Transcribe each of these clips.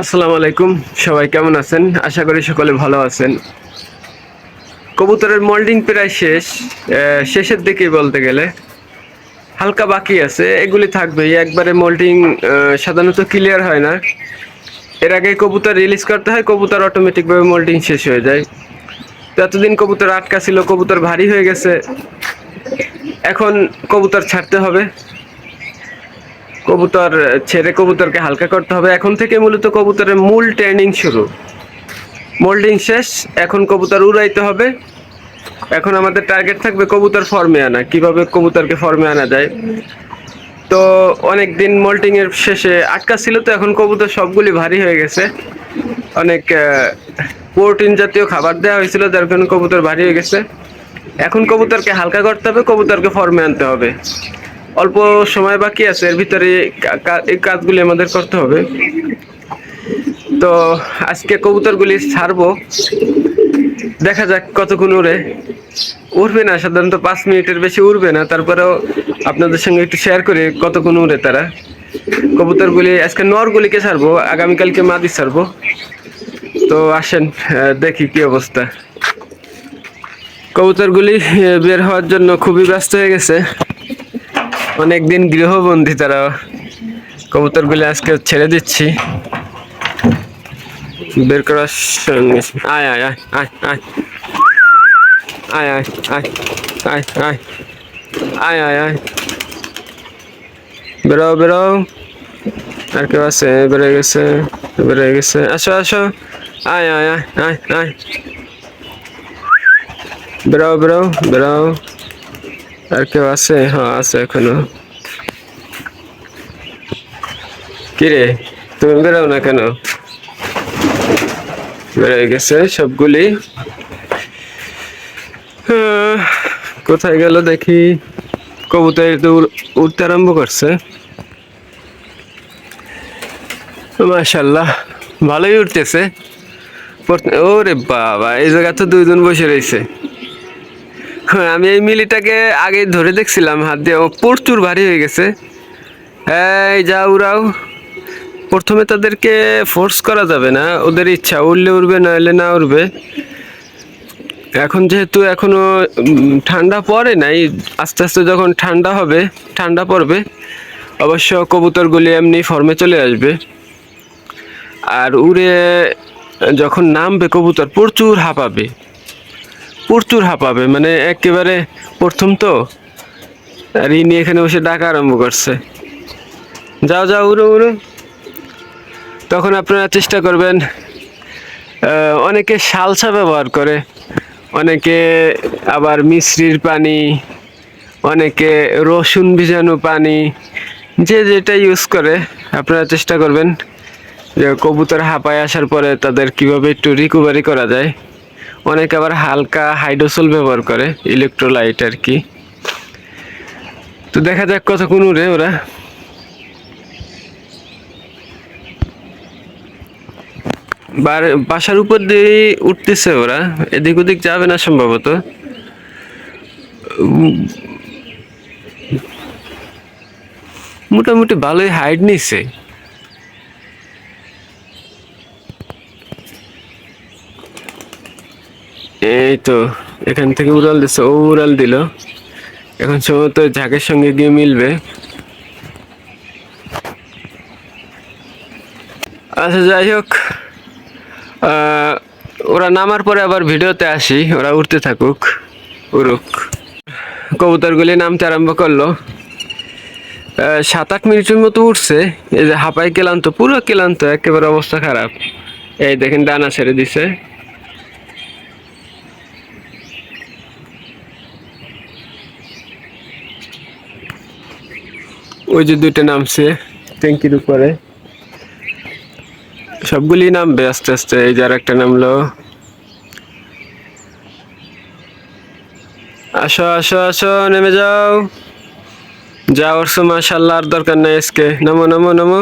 আসসালামু আলাইকুম। সবাই কেমন আছেন? আশা করি সকলে ভালো আছেন। কবুতরের মোল্ডিং প্রায় শেষ। শেষের দিকে বলতে গেলে। হালকা বাকি আছে। এগুলি থাকবেই। একবারে মোল্ডিং সাধারণত ক্লিয়ার হয় না। এর আগে কবুতর রিলিজ করতে হয়, কবুতর অটোমেটিকভাবে মোল্ডিং শেষ হয়ে যায়। তো এতদিন কবুতর আটকা ছিল, কবুতর ভারী হয়ে গেছে। এখন কবুতর ছাড়তে হবে। কবুতর ছেড়ে কবুতরকে হালকা করতে হবে। এখন থেকে মূলত কবুতরের মূল ট্রেনিং শুরু। মোল্ডিং শেষ, এখন কবুতর উড়াইতে হবে। এখন আমাদের টার্গেট থাকবে কবুতর ফর্মে আনা। কীভাবে কবুতরকে ফর্মে আনা যায়? তো অনেক দিন মোল্টিং এর শেষে আটকা ছিল তো এখন কবুতর সবগুলি ভারী হয়ে গেছে। অনেক প্রোটিন জাতীয় খাবার দেওয়া হয়েছিল, যার কারণে কবুতর ভারী হয়ে গেছে। এখন কবুতরকে হালকা করতে হবে, কবুতরকে ফর্মে আনতে হবে। অল্প সময় বাকি আছে, এর ভিতরে এই কাজগুলি আমাদের করতে হবে। তো আজকে কবুতরগুলি ছাড়বো। দেখা যাক কতক্ষণ উড়ে। উড়বে না, সাধারণত পাঁচ মিনিটের বেশি উড়বে না। তারপরেও আপনাদের সঙ্গে একটু শেয়ার করি কতক্ষণ উড়ে তারা। কবুতরগুলি, আজকে নরগুলিকে ছাড়বো, আগামীকালকে মাদি ছাড়বো। তো আসেন দেখি কি অবস্থা। কবুতরগুলি বের হওয়ার জন্য খুবই ব্যস্ত হয়ে গেছে। অনেকদিন গৃহবন্দী তারা কবুতরগুলি আজকে ছেড়ে দিচ্ছি বের করার সঙ্গে আয় আয় আয় আয় আয় আয় আয় আয় আয় আয় আয় আয় আয় বেরো বেরো আর কেউ আছে বেরোয় গেছে বেরোয় গেছে আসো আসো আয় আয় আয় আয় আয় বেরো বেরো বেরো আর কেউ আছে? হ্যাঁ আছে এখনও। কিরে, তুমি বেরোও না কেন? বেরোয় গেছে সবগুলি। কোথায় গেল দেখি। কবুতর তো উড়তে আরম্ভ করছে। মাশাল্লাহ, ভালোই উঠতেছে ওরে বাবা, এই জায়গা তো দুইজন বসে রয়েছে। আমি এই মিলিটাকে আগে ধরে দেখছিলাম হাত দিয়ে। ও প্রচুর ভারী হয়ে গেছে। এই যা উড়াও। প্রথমে তাদেরকে ফোর্স করা যাবে না। ওদের ইচ্ছা উড়লে উড়বে না হলে না উড়বে। এখন যেহেতু এখনও উম, ঠান্ডা পড়ে নাই আস্তে আস্তে যখন ঠান্ডা হবে ঠান্ডা পড়বে অবশ্য কবুতরগুলি এমনি ফর্মে চলে আসবে। আর উড়ে যখন নামবে কবুতর প্রচুর হাঁপাবে। প্রচুর হাঁপাবে মানে একেবারে প্রথম তো। আর ইনি এখানে বসে ডাকা আরম্ভ করছে। যাও যাও, উড়ো উড়ো। তখন আপনারা চেষ্টা করবেন অনেকে সালসা ব্যবহার করে, অনেকে আবার মিশ্রির পানি, অনেকে রসুন ভিজানো পানি, যে যেটা ইউজ করে, আপনারা চেষ্টা করবেন যে কবুতর হাঁপায় আসার পরে তাদের কীভাবে একটু রিকভারি করা যায়। অনেকে আবার হালকা হাইড্রোসল ব্যবহার করে ইলেকট্রোলাইট আর কি। তো দেখা যাক কতক্ষণ রে ওরা। বাসার উপর দিয়ে উঠতেছে ওরা। এদিক ওদিক যাবে না সম্ভবত। মোটামুটি ভালোই হাইট নিচ্ছে এই তো এখান থেকে উড়াল দিচ্ছে ও উড়াল দিল। এখন সম্ভবত ঝাঁকের সঙ্গে গিয়ে মিলবে। আচ্ছা যাই হোক ওরা নামার পরে আবার ভিডিওতে আসি, ওরা উঠতে থাকুক, উড়ুক। কবুতরগুলি নামতে আরম্ভ করল। সাত আট মিনিটের মতো উঠছে এই যে হাঁপাই ক্লান্ত, পুরো ক্লান্ত, একেবারে অবস্থা খারাপ। এই দেখেন, ডানা ছেড়ে দিছে। ওই যে দুইটা নামছে। ট্যাঙ্কির উপরে। সবগুলি নামবে আস্তে আস্তে এই যার একটা নামলো। আসো আসো আসো নেমে যাও। যাওয়ার সময় মাশাল্লাহ আর দরকার নাই আজকে। নমো নমো নমো।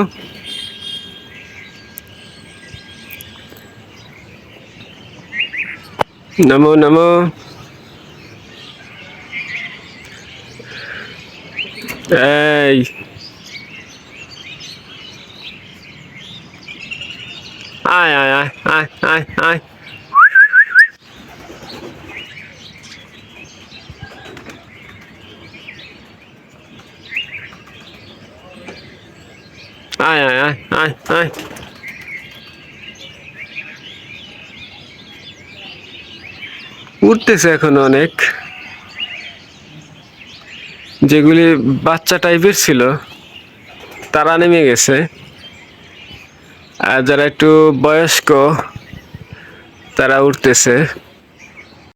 নমো নমো। এই আয় আয় আয় আয় আয় আয় Ai, ai, ai, ai, ai. উঠতেছে এখন অনেক। যেগুলি বাচ্চা টাইপের ছিল তারা নেমে গেছে। আর যারা একটু বয়স্ক তারা উঠতেছে।